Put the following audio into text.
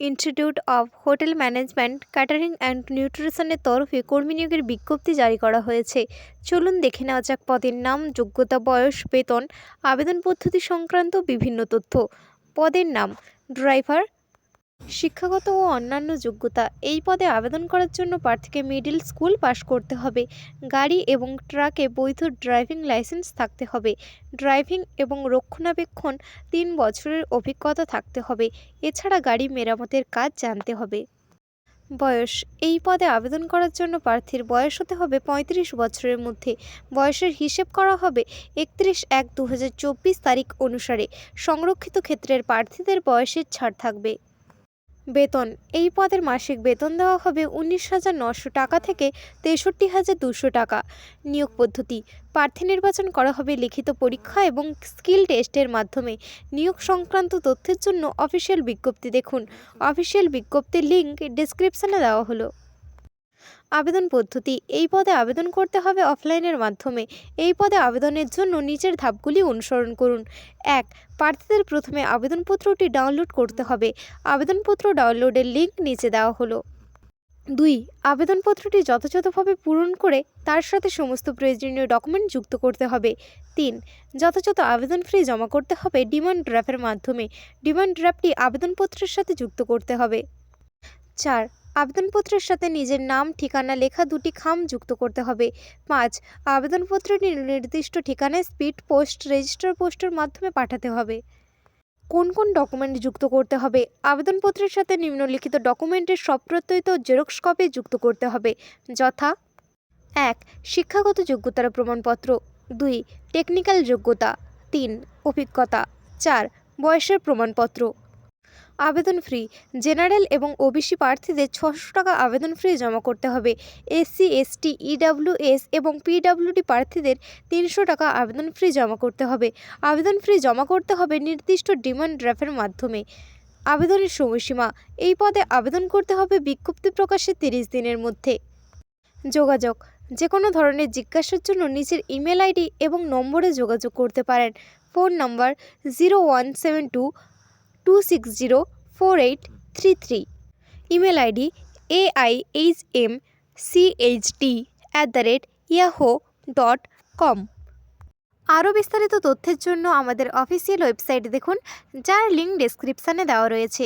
institute of hotel management catering and নিউট্রিশনের তরফে কর্মী নিয়োগের বিজ্ঞপ্তি জারি করা হয়েছে। চলুন দেখে নেওয়া যাক পদের নাম, যোগ্যতা, বয়স, বেতন, আবেদন পদ্ধতি সংক্রান্ত বিভিন্ন তথ্য। পদের নাম, ড্রাইভার শিক্ষাগত ও অন্যান্য যোগ্যতা, এই পদে আবেদন করার জন্য প্রার্থীকে মিডিল স্কুল পাশ করতে হবে। গাড়ি এবং ট্রাকে বৈধ ড্রাইভিং লাইসেন্স থাকতে হবে। ড্রাইভিং এবং রক্ষণাবেক্ষণ তিন বছরের অভিজ্ঞতা থাকতে হবে। এছাড়া গাড়ি মেরামতের কাজ জানতে হবে। বয়স, এই পদে আবেদন করার জন্য প্রার্থীর বয়স হতে হবে পঁয়ত্রিশ বছরের মধ্যে। বয়সের হিসেব করা হবে একত্রিশ এক দু তারিখ অনুসারে। সংরক্ষিত ক্ষেত্রের প্রার্থীদের বয়সের ছাড় থাকবে। বেতন। এই পদের মাসিক বেতন দেওয়া হবে উনিশ হাজার নশো টাকা থেকে তেষট্টি হাজার দুশো টাকা। নিয়োগ পদ্ধতি। প্রার্থী নির্বাচন করা হবে লিখিত পরীক্ষা এবং স্কিল টেস্টের মাধ্যমে। নিয়োগ সংক্রান্ত তথ্যের জন্য অফিসিয়াল বিজ্ঞপ্তি দেখুন। অফিসিয়াল বিজ্ঞপ্তির লিঙ্ক ডিসক্রিপশানে দেওয়া হলো। আবেদন পদ্ধতি। এই পদে আবেদন করতে হবে অফলাইনের মাধ্যমে। এই পদে আবেদনের জন্য নিচের ধাপগুলি অনুসরণ করুন। এক, প্রার্থীদের প্রথমে আবেদনপত্রটি ডাউনলোড করতে হবে। আবেদনপত্র ডাউনলোডের লিঙ্ক নিচে দেওয়া হলো। দুই, আবেদনপত্রটি যথাযথভাবে পূরণ করে তার সাথে সমস্ত প্রয়োজনীয় ডকুমেন্ট যুক্ত করতে হবে। তিন, যথাযথ আবেদন ফি জমা করতে হবে ডিমান্ড ড্রাফটের মাধ্যমে। ডিমান্ড ড্রাফটটি আবেদনপত্রের সাথে যুক্ত করতে হবে। চার আবেদনপত্রের সাথে নিজের নাম, ঠিকানা, লেখা দুটি খাম যুক্ত করতে হবে। পাঁচ আবেদনপত্রটি নির্দিষ্ট ঠিকানায় স্পিড পোস্ট, রেজিস্টার পোস্টের মাধ্যমে পাঠাতে হবে। কোন কোন ডকুমেন্ট যুক্ত করতে হবে? আবেদনপত্রের সাথে নিম্নলিখিত ডকুমেন্টের সপ্রত্যয়িত জেরক্স কপি যুক্ত করতে হবে। যথা এক, শিক্ষাগত যোগ্যতার প্রমাণপত্র। দুই, টেকনিক্যাল যোগ্যতা। তিন, অভিজ্ঞতা। চার, বয়সের প্রমাণপত্র। আবেদন ফ্রি জেনারেল এবং ওবিসি প্রার্থীদের ছশো টাকা আবেদন ফ্রি জমা করতে হবে। এসসি এসটি ইডাব্লিউএস এবং পিডাব্লিউডি প্রার্থীদের তিনশো টাকা আবেদন ফ্রি জমা করতে হবে। আবেদন ফ্রি জমা করতে হবে নির্দিষ্ট ডিমান্ড ড্রাফের মাধ্যমে। আবেদনের সময়সীমা। এই পদে আবেদন করতে হবে বিজ্ঞপ্তি প্রকাশের তিরিশ দিনের মধ্যে। যোগাযোগ। যে কোনো ধরনের জিজ্ঞাসার জন্য নিজের ইমেল আইডি এবং নম্বরে যোগাযোগ করতে পারেন। Phone number zero one seven two two six zero four eight three three email ID A I H M C H D at the rate Yahoo dot com আরও বিস্তারিত তথ্যের জন্য আমাদের অফিসিয়াল ওয়েবসাইট দেখুন, যার লিঙ্ক ডেসক্রিপশানে দেওয়া রয়েছে।